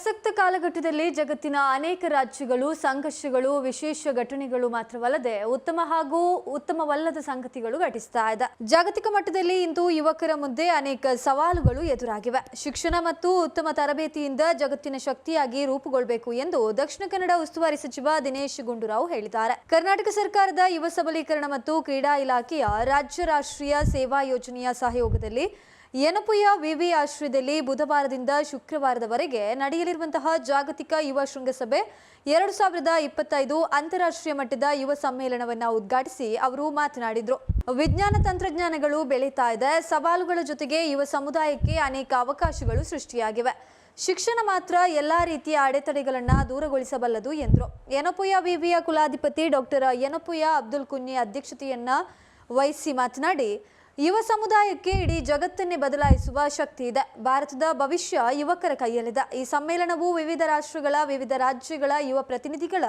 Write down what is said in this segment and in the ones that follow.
ಪ್ರಸಕ್ತ ಕಾಲಘಟ್ಟದಲ್ಲಿ ಜಗತ್ತಿನ ಅನೇಕ ರಾಜ್ಯಗಳು, ಸಂಘರ್ಷಗಳು, ವಿಶೇಷ ಘಟನೆಗಳು ಮಾತ್ರವಲ್ಲದೆ ಉತ್ತಮ ಹಾಗೂ ಉತ್ತಮವಲ್ಲದ ಸಂಗತಿಗಳು ಘಟಿಸ್ತಾ ಇದೆ. ಜಾಗತಿಕ ಮಟ್ಟದಲ್ಲಿ ಇಂದು ಯುವಕರ ಮುಂದೆ ಅನೇಕ ಸವಾಲುಗಳು ಎದುರಾಗಿವೆ. ಶಿಕ್ಷಣ ಮತ್ತು ಉತ್ತಮ ತರಬೇತಿಯಿಂದ ಜಗತ್ತಿನ ಶಕ್ತಿಯಾಗಿ ರೂಪುಗೊಳ್ಳಬೇಕು ಎಂದು ದಕ್ಷಿಣ ಕನ್ನಡ ಉಸ್ತುವಾರಿ ಸಚಿವ ದಿನೇಶ್ ಗುಂಡೂರಾವ್ ಹೇಳಿದ್ದಾರೆ. ಕರ್ನಾಟಕ ಸರ್ಕಾರದ ಯುವ ಸಬಲೀಕರಣ ಮತ್ತು ಕ್ರೀಡಾ ಇಲಾಖೆಯ ರಾಜ್ಯ ರಾಷ್ಟ್ರೀಯ ಸೇವಾ ಯೋಜನೆಯ ಸಹಯೋಗದಲ್ಲಿ ಯನಪುಯ ವಿವಿ ಆಶ್ರಯದಲ್ಲಿ ಬುಧವಾರದಿಂದ ಶುಕ್ರವಾರದವರೆಗೆ ನಡೆಯಲಿರುವಂತಹ ಜಾಗತಿಕ ಯುವ ಶೃಂಗಸಭೆ. ಎರಡು ಸಾವಿರದ ಇಪ್ಪತ್ತೈದು ಅಂತಾರಾಷ್ಟ್ರೀಯ ಮಟ್ಟದ ಯುವ ಸಮ್ಮೇಳನವನ್ನು ಉದ್ಘಾಟಿಸಿ ಅವರು ಮಾತನಾಡಿದರು. ವಿಜ್ಞಾನ ತಂತ್ರಜ್ಞಾನಗಳು ಬೆಳೀತಾ ಇದೆ. ಸವಾಲುಗಳ ಜೊತೆಗೆ ಯುವ ಸಮುದಾಯಕ್ಕೆ ಅನೇಕ ಅವಕಾಶಗಳು ಸೃಷ್ಟಿಯಾಗಿವೆ. ಶಿಕ್ಷಣ ಮಾತ್ರ ಎಲ್ಲಾ ರೀತಿಯ ಅಡೆತಡೆಗಳನ್ನು ದೂರಗೊಳಿಸಬಲ್ಲದು ಎಂದರು. ಯನಪುಯ ವಿವಿಯ ಕುಲಾಧಿಪತಿ ಡಾಕ್ಟರ್ ಯನಪುಯ ಅಬ್ದುಲ್ ಕುನ್ನಿ ಅಧ್ಯಕ್ಷತೆಯನ್ನು ವಹಿಸಿ ಮಾತನಾಡಿ ಯುವ ಸಮುದಾಯಕ್ಕೆ ಇಡೀ ಜಗತ್ತನ್ನೇ ಬದಲಾಯಿಸುವ ಶಕ್ತಿ ಇದೆ. ಭಾರತದ ಭವಿಷ್ಯ ಯುವಕರ ಕೈಯಲ್ಲಿದೆ. ಈ ಸಮ್ಮೇಳನವು ವಿವಿಧ ರಾಷ್ಟ್ರಗಳ, ವಿವಿಧ ರಾಜ್ಯಗಳ ಯುವ ಪ್ರತಿನಿಧಿಗಳ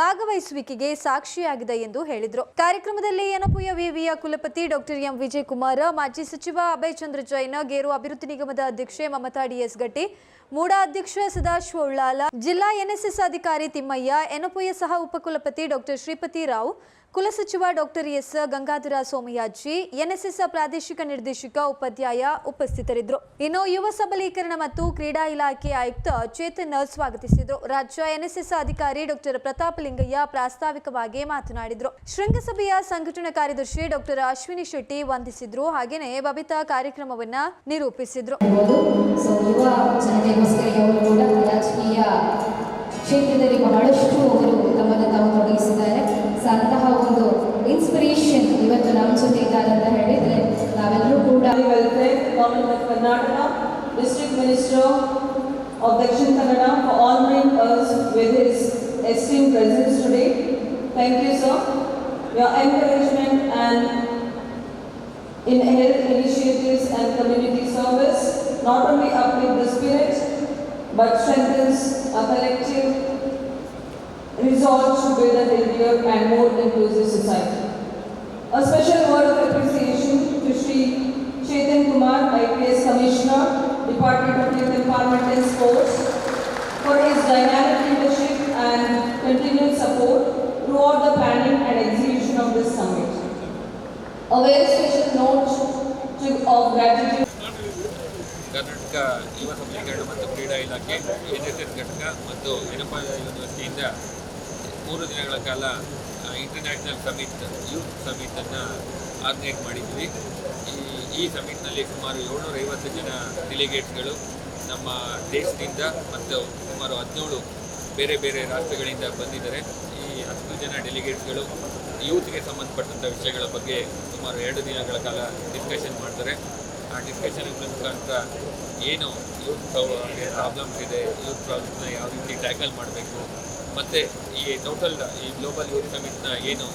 ಭಾಗವಹಿಸುವಿಕೆಗೆ ಸಾಕ್ಷಿಯಾಗಿದೆ ಎಂದು ಹೇಳಿದರು. ಕಾರ್ಯಕ್ರಮದಲ್ಲಿ ಯನಪುಯ ವಿವಿಯ ಕುಲಪತಿ ಡಾಕ್ಟರ್ ಎಂ ವಿಜಯ್ ಕುಮಾರ್ ಮಾಜಿ ಸಚಿವ ಅಭಯ್ ಚಂದ್ರ ಜೈನ್, ಗೇರು ಅಭಿವೃದ್ಧಿ ನಿಗಮದ ಅಧ್ಯಕ್ಷೆ ಮಮತಾ ಡಿಎಸ್ ಗಟ್ಟಿ ಮೂಡಾ ಅಧ್ಯಕ್ಷ ಸದಾಶಿವ ಉಳ್ಳಾಲ, ಜಿಲ್ಲಾ ಎನ್ಎಸ್ಎಸ್ ಅಧಿಕಾರಿ ತಿಮ್ಮಯ್ಯ ಎನಪುಯ ಸಹ ಉಪಕುಲಪತಿ doctor Shripati Rao ಕುಲಸಚಿವ doctor S. Gangadhara Somayaji, NSS ಪ್ರಾದೇಶಿಕ ನಿರ್ದೇಶಕ ಉಪಾಧ್ಯಾಯ ಉಪಸ್ಥಿತರಿದ್ದರು. ಇನ್ನು ಯುವ ಸಬಲೀಕರಣ ಮತ್ತು ಕ್ರೀಡಾ ಇಲಾಖೆ ಆಯುಕ್ತ ಚೇತನ್ ಸ್ವಾಗತಿಸಿದರು. ರಾಜ್ಯ ಎನ್ಎಸ್ಎಸ್ ಅಧಿಕಾರಿ ಡಾಕ್ಟರ್ ಪ್ರತಾಪ್ ಲಿಂಗಯ್ಯ ಪ್ರಾಸ್ತಾವಿಕವಾಗಿ ಮಾತನಾಡಿದರು. ಶೃಂಗಸಭೆಯ ಸಂಘಟನಾ ಕಾರ್ಯದರ್ಶಿ ಡಾಕ್ಟರ್ ಅಶ್ವಿನಿ ಶೆಟ್ಟಿ ವಂದಿಸಿದ್ರು. ಹಾಗೆಯೇ ಬಬಿತಾ ಕಾರ್ಯಕ್ರಮವನ್ನ ನಿರೂಪಿಸಿದ್ರು. ಇರ್ಬೋದು ಸೊ ಯುವ ಜನತೆಗೋಸ್ಕರ ಇವರು ಕೂಡ ರಾಜಕೀಯ ಕ್ಷೇತ್ರದಲ್ಲಿ ಬಹಳಷ್ಟು ಅವರು ತಮ್ಮನ್ನು ತಾವು ತೊಡಗಿಸಿದ್ದಾರೆ ಸೊ ಅಂತಹ ಒಂದು ಇನ್ಸ್ಪಿರೇಷನ್ ಇವತ್ತು ನಮ್ಮ ಜೊತೆ ಇದ್ದಾರೆ ಅಂತ ಹೇಳಿದರೆ ನಾವೆಲ್ಲರೂ ಕೂಡ Welfare, Government of Karnataka, District Minister of Dakshin Kannada for honoring us with his esteemed presence today. Thank you, sir. Your encouragement and in health initiatives and community service not only uplift the spirit but strengthens our collective resolve to build a healthier and more inclusive society. A special word of appreciation to Shri Chetan Kumar, IPS Commissioner, Department of Youth Empowerment and Sports, for his dynamic leadership and continued support throughout the planning and execution of this summit. A very special note to, of gratitude Karnataka ಯುವ ಸಬಲೀಕರಣ ಮತ್ತು ಕ್ರೀಡಾ ಇಲಾಖೆ N S S ಘಟಕ ಮತ್ತು ಯಡಪ್ಪ ಯೂನಿವರ್ಸಿಟಿಯಿಂದ ಮೂರು ದಿನಗಳ ಕಾಲ ಇಂಟರ್ನ್ಯಾಷನಲ್ ಸಮಿಟ್ ಯೂತ್ ಸಮಿಟನ್ನು ಆರ್ಗನೈಸ್ ಮಾಡಿದ್ವಿ. ಈ ಸಮಿಟ್ನಲ್ಲಿ ಸುಮಾರು ಏಳ್ನೂರೈವತ್ತು ಜನ ಡೆಲಿಗೇಟ್ಸ್ಗಳು ನಮ್ಮ ದೇಶದಿಂದ ಮತ್ತು ಸುಮಾರು ಹದಿನೇಳು ಬೇರೆ ಬೇರೆ ರಾಷ್ಟ್ರಗಳಿಂದ ಬಂದಿದ್ದಾರೆ. ಈ ಹತ್ತು ಜನ ಡೆಲಿಗೇಟ್ಸ್ಗಳು ಯೂತ್ಗೆ ಸಂಬಂಧಪಟ್ಟಂಥ ವಿಷಯಗಳ ಬಗ್ಗೆ ಸುಮಾರು ಎರಡು ದಿನಗಳ ಕಾಲ ಡಿಸ್ಕಷನ್ ಮಾಡ್ತಾರೆ. ಆ ಇಂಟೆಲಿಜೆನ್ಸ್ ಏನು ಯೂತ್ ಪ್ರಾಬ್ಲಮ್ಸ್ ಇದೆ ಯೂತ್ ಪ್ರಾಬ್ಲಮ್ಸ್ನ ಯಾವ ರೀತಿ ಟ್ಯಾಕಲ್ ಮಾಡಬೇಕು, ಮತ್ತು ಈ ಟೋಟಲ್ ಈ ಗ್ಲೋಬಲ್ ಯೂತ್ ಸಮಿಟ್ನ ಏನು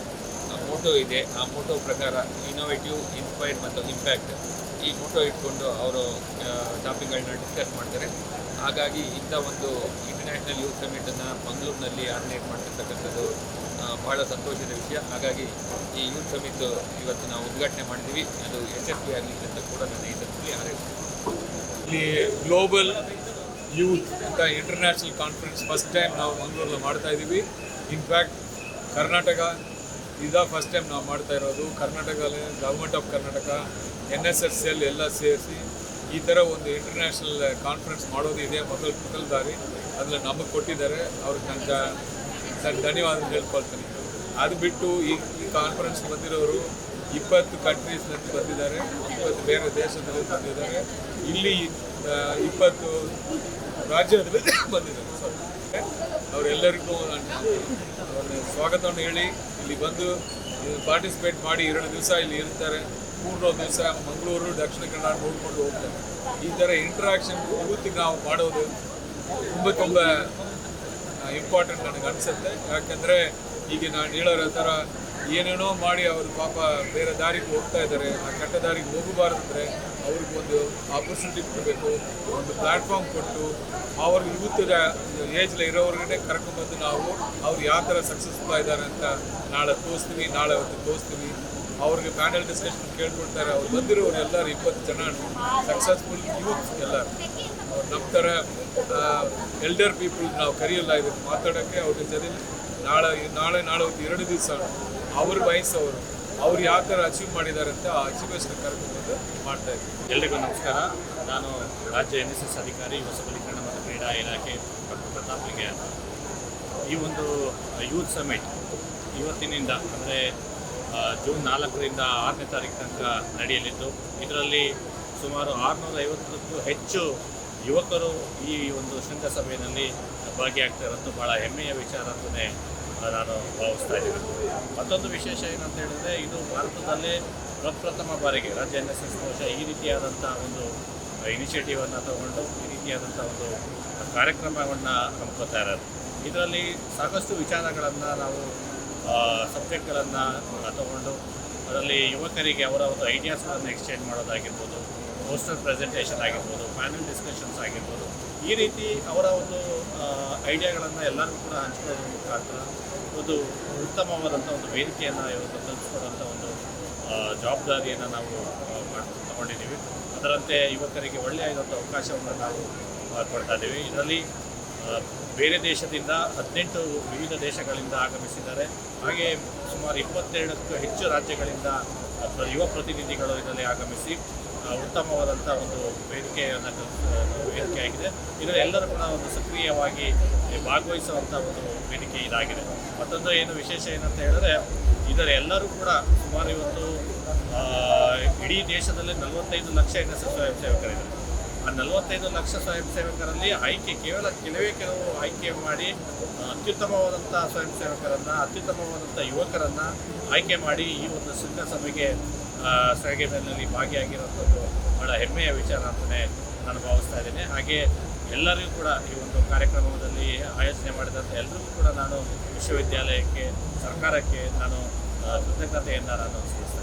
ಮೋಟೋ ಇದೆ, ಆ ಮೋಟೋ ಪ್ರಕಾರ ಇನೋವೇಟಿವ್ ಇನ್ಸ್ಪೈರ್ ಮತ್ತು ಇಂಪ್ಯಾಕ್ಟ್ ಈ ಮೋಟೋ ಇಟ್ಕೊಂಡು ಅವರು ಟಾಪಿಕ್ಗಳನ್ನ ಡಿಸ್ಕಸ್ ಮಾಡ್ತಾರೆ. ಹಾಗಾಗಿ ಇಂಥ ಒಂದು ಇಂಟರ್ನ್ಯಾಷನಲ್ ಯೂತ್ ಸಮಿಟನ್ನು ಮಂಗಳೂರಿನಲ್ಲಿ ಆರ್ಗನೈಸ್ ಮಾಡ್ತಿರ್ತಕ್ಕಂಥದ್ದು ಬಹಳ ಸಂತೋಷದ ವಿಷಯ. ಹಾಗಾಗಿ ಈ ಯೂತ್ ಸಮಿತ್ ಇವತ್ತು ನಾವು ಉದ್ಘಾಟನೆ ಮಾಡಿದ್ವಿ ಅದು ಯಶಸ್ವಿ ಆಗಲಿ ಅಂತ ಕೂಡ ನನ್ನ ಈ ಸಂದರ್ಭದಲ್ಲಿ ಇಲ್ಲಿ ಗ್ಲೋಬಲ್ ಯೂತ್ ಅಂತ ಇಂಟರ್ನ್ಯಾಷನಲ್ ಕಾನ್ಫರೆನ್ಸ್ ಫಸ್ಟ್ ಟೈಮ್ ನಾವು ಮಂಗಳೂರಲ್ಲಿ ಮಾಡ್ತಾ ಇದ್ದೀವಿ. ಇನ್ಫ್ಯಾಕ್ಟ್ ಕರ್ನಾಟಕ ಇದ ಫಸ್ಟ್ ಟೈಮ್ ನಾವು ಮಾಡ್ತಾ ಇರೋದು. Karnataka government of Karnataka N S S L ಎಲ್ಲ ಸೇರಿಸಿ ಈ ಥರ ಒಂದು ಇಂಟರ್ನ್ಯಾಷನಲ್ ಕಾನ್ಫರೆನ್ಸ್ ಮಾಡೋದಿದೆ ಮೊದಲು ಮೊದಲ ದಾರಿ ಅದನ್ನು ನಮಗೆ ಕೊಟ್ಟಿದ್ದಾರೆ. ಅವ್ರಿಗೆ ನಾನು ನಾನು ಧನ್ಯವಾದ ಹೇಳ್ಕೊಳ್ತೀನಿ. ಅದು ಬಿಟ್ಟು ಈ ಈ ಕಾನ್ಫರೆನ್ಸ್ ಬಂದಿರೋರು ಇಪ್ಪತ್ತು ಕಂಟ್ರೀಸ್ನಲ್ಲಿ ಬಂದಿದ್ದಾರೆ, ಇಪ್ಪತ್ತು ಬೇರೆ ದೇಶದಲ್ಲಿ ಬಂದಿದ್ದಾರೆ. ಇಲ್ಲಿ ಇಪ್ಪತ್ತು ರಾಜ್ಯದಲ್ಲಿ ಬಂದಿದ್ದಾರೆ. ಸಾರಿ ಅವರೆಲ್ಲರಿಗೂ ನಾನು ಅವ್ರನ್ನ ಸ್ವಾಗತವನ್ನು ಹೇಳಿ, ಇಲ್ಲಿ ಬಂದು ಪಾರ್ಟಿಸಿಪೇಟ್ ಮಾಡಿ ಎರಡು ದಿವಸ ಇಲ್ಲಿ ಇರ್ತಾರೆ. ಮೂರು ದಿವಸ ಮಂಗಳೂರು, ದಕ್ಷಿಣ ಕನ್ನಡ ನೋಡಿಕೊಂಡು ಹೋಗ್ತಾರೆ. ಈ ಥರ ಇಂಟ್ರಾಕ್ಷನ್ ಹೋಗುತ್ತಿ ನಾವು ಮಾಡೋದು ತುಂಬ ತುಂಬ ಇಂಪಾರ್ಟೆಂಟ್ ನನಗೆ ಅನಿಸುತ್ತೆ. ಯಾಕೆಂದರೆ ಈಗ ನಾನು ಹೇಳೋರ ಥರ ಏನೇನೋ ಮಾಡಿ ಅವರು ಪಾಪ ಬೇರೆ ದಾರಿಗೆ ಹೋಗ್ತಾ ಇದ್ದಾರೆ. ಆ ಕೆಟ್ಟ ದಾರಿಗೆ ಹೋಗಬಾರ್ದಂದ್ರೆ ಅವ್ರಿಗೆ ಒಂದು ಆಪರ್ಚುನಿಟಿ ಕೊಡಬೇಕು, ಒಂದು ಪ್ಲ್ಯಾಟ್ಫಾರ್ಮ್ ಕೊಟ್ಟು ಅವ್ರಿಗೆ ಯೂತ್ದ ಏಜ್ಲ ಇರೋವ್ರಿಗೆ ಕರ್ಕೊಂಡ್ಬಂದು ನಾವು ಅವ್ರು ಯಾವ ಥರ ಸಕ್ಸಸ್ಫುಲ್ ಆಗಿದ್ದಾರೆ ಅಂತ ನಾಳೆ ತೋರಿಸ್ತೀವಿ ನಾಳೆ ಹೊತ್ತು ತೋರಿಸ್ತೀವಿ ಅವ್ರಿಗೆ ಪ್ಯಾನಲ್ ಡಿಸ್ಕಷನ್ ಕೇಳ್ಕೊಡ್ತಾರೆ ಅವ್ರು ಬಂದಿರೋರು ಎಲ್ಲರೂ ಇಪ್ಪತ್ತು ಜನ ಸಕ್ಸಸ್ಫುಲ್ ಯೂತ್ ಎಲ್ಲರೂ. ನಮ್ಮ ಥರ ಎಲ್ಡರ್ ಪೀಪಲ್ ನಾವು ಕರೆಯಲ್ಲ ಇದಕ್ಕೆ ಮಾತಾಡೋಕ್ಕೆ ಅವ್ರ ಜೊತೆ ನಾಳೆ ನಾಳೆ ನಾಳೆ ಒಂದು ಎರಡು ದಿವಸ ಅವ್ರ ವಯಸ್ಸವರು ಅವ್ರು ಯಾವ ಥರ ಅಚೀವ್ ಮಾಡಿದ್ದಾರೆ ಅಂತ ಆ ಅಚೀವ್ಮೆಂಟ್ಸ್ನ ಕರ್ಕೊಂಡು ಮಾಡ್ತಾ ಇದ್ದೀವಿ ಎಲ್ರಿಗೂ ನಮಸ್ಕಾರ. ನಾನು ರಾಜ್ಯ ಎನ್ ಎಸ್ ಎಸ್ ಅಧಿಕಾರಿ ಯುವ ಸಬಲೀಕರಣ ಮತ್ತು ಕ್ರೀಡಾ ಇಲಾಖೆ ಡಾಕ್ಟರ್ ಪ್ರತಾಪ್ ಲಿಂಗೆ ಅಂತ ಈ ಒಂದು ಯೂತ್ ಸಮಿಟ್ ಇವತ್ತಿನಿಂದ, ಅಂದರೆ ಜೂನ್ ನಾಲ್ಕರಿಂದ ಆರನೇ ತಾರೀಕು ತನಕ ನಡೆಯಲಿದ್ದು, ಇದರಲ್ಲಿ ಸುಮಾರು ಆರುನೂರ ಐವತ್ತಕ್ಕೂ ಹೆಚ್ಚು ಯುವಕರು ಈ ಒಂದು ಶೃಂಗಸಭೆಯಲ್ಲಿ ಭಾಗಿಯಾಗ್ತಾ ಇರೋದು ಭಾಳ ಹೆಮ್ಮೆಯ ವಿಚಾರ ಅಂತಲೇ ನಾನು ಭಾವಿಸ್ತಾ ಇದ್ದೀನಿ. ಮತ್ತೊಂದು ವಿಶೇಷ ಏನಂತ ಹೇಳಿದ್ರೆ, ಇದು ಭಾರತದಲ್ಲೇ ಪ್ರಪ್ರಥಮ ಬಾರಿಗೆ ರಾಜ್ಯ ಎನ್ ಎಸ್ ಎಸ್ ಬಹುಶಃ ಈ ರೀತಿಯಾದಂಥ ಒಂದು ಇನಿಷಿಯೇಟಿವನ್ನು ತಗೊಂಡು ಈ ರೀತಿಯಾದಂಥ ಒಂದು ಕಾರ್ಯಕ್ರಮವನ್ನು ಹಮ್ಮಿಕೊಳ್ತಾ ಇರೋದು. ಇದರಲ್ಲಿ ಸಾಕಷ್ಟು ವಿಚಾರಗಳನ್ನು ನಾವು ಸಬ್ಜೆಕ್ಟ್ಗಳನ್ನು ತಗೊಂಡು, ಅದರಲ್ಲಿ ಯುವಕರಿಗೆ ಅವರ ಒಂದು ಐಡಿಯಾಸ್ಗಳನ್ನು ಎಕ್ಸ್ಚೇಂಜ್ ಮಾಡೋದಾಗಿರ್ಬೋದು ಪೋಸ್ಟರ್ ಪ್ರೆಸೆಂಟೇಷನ್ ಆಗಿರ್ಬೋದು ಪ್ಯಾನಲ್ ಡಿಸ್ಕಷನ್ಸ್ ಆಗಿರ್ಬೋದು, ಈ ರೀತಿ ಅವರ ಒಂದು ಐಡಿಯಾಗಳನ್ನು ಎಲ್ಲರಿಗೂ ಕೂಡ ಹಂಚ್ಕೊಳ್ಳೋದ್ರ ಮುಖಾಂತರ ಒಂದು ಉತ್ತಮವಾದಂಥ ಒಂದು ವೇದಿಕೆಯನ್ನು ಇವತ್ತು ಕಲ್ಪಿಸ್ಕೊಡುವಂಥ ಒಂದು ಜವಾಬ್ದಾರಿಯನ್ನು ನಾವು ತಗೊಂಡಿದ್ದೀವಿ. ಅದರಂತೆ ಯುವಕರಿಗೆ ಒಳ್ಳೆಯದಾದಂಥ ಅವಕಾಶವನ್ನು ನಾವು ಕೊಡ್ತಾ ಇದ್ದೀವಿ. ಇದರಲ್ಲಿ ಬೇರೆ ದೇಶದಿಂದ ಹದಿನೆಂಟು ವಿವಿಧ ದೇಶಗಳಿಂದ ಆಗಮಿಸಿದ್ದಾರೆ. ಹಾಗೆ ಸುಮಾರು ಇಪ್ಪತ್ತೆರಡಕ್ಕೂ ಹೆಚ್ಚು ರಾಜ್ಯಗಳಿಂದ ಯುವ ಪ್ರತಿನಿಧಿಗಳು ಇದರಲ್ಲಿ ಆಗಮಿಸಿ ಉತ್ತಮವಾದಂಥ ಒಂದು ವೇದಿಕೆಯನ್ನು ವೇದಿಕೆ ಆಗಿದೆ. ಇದರಲ್ಲಿ ಎಲ್ಲರೂ ಕೂಡ ಒಂದು ಸಕ್ರಿಯವಾಗಿ ಭಾಗವಹಿಸುವಂಥ ಒಂದು ವೇದಿಕೆ ಇದಾಗಿದೆ. ಮತ್ತೊಂದು ಏನು ವಿಶೇಷ ಏನಂತ ಹೇಳಿದ್ರೆ ಇದರ ಎಲ್ಲರೂ ಕೂಡ ಸುಮಾರು ಇವತ್ತು ಇಡೀ ದೇಶದಲ್ಲಿ ನಲವತ್ತೈದು ಲಕ್ಷ ಎನ್ ಎಸ್ ಸ್ವಯಂ ಸೇವಕರಿದ್ದಾರೆ. ಆ ನಲವತ್ತೈದು ಲಕ್ಷ ಸ್ವಯಂ ಸೇವಕರಲ್ಲಿ ಆಯ್ಕೆ ಕೇವಲ ಕೆಲವೇ ಕೆಲವು ಆಯ್ಕೆ ಮಾಡಿ ಅತ್ಯುತ್ತಮವಾದಂಥ ಸ್ವಯಂ ಸೇವಕರನ್ನು ಅತ್ಯುತ್ತಮವಾದಂಥ ಯುವಕರನ್ನು ಆಯ್ಕೆ ಮಾಡಿ ಈ ಒಂದು ಶೃಂಗಸಭೆಗೆ ಸಹಯೋಗದಲ್ಲಿ ಭಾಗಿಯಾಗಿರುವಂಥದ್ದು ಬಹಳ ಹೆಮ್ಮೆಯ ವಿಚಾರ ಅಂತಲೇ ನಾನು ಭಾವಿಸ್ತಾ ಇದ್ದೇನೆ. ಹಾಗೆ ಎಲ್ಲರಿಗೂ ಕೂಡ ಈ ಒಂದು ಕಾರ್ಯಕ್ರಮದಲ್ಲಿ ಆಯೋಜನೆ ಮಾಡಿದಂಥ ಎಲ್ಲರಿಗೂ ಕೂಡ ನಾನು ವಿಶ್ವವಿದ್ಯಾಲಯಕ್ಕೆ, ಸರ್ಕಾರಕ್ಕೆ ನಾನು ಕೃತಜ್ಞತೆಯನ್ನು ನಾನು ಸಲ್ಲಿಸ್ತಾ ಇದ್ದೇನೆ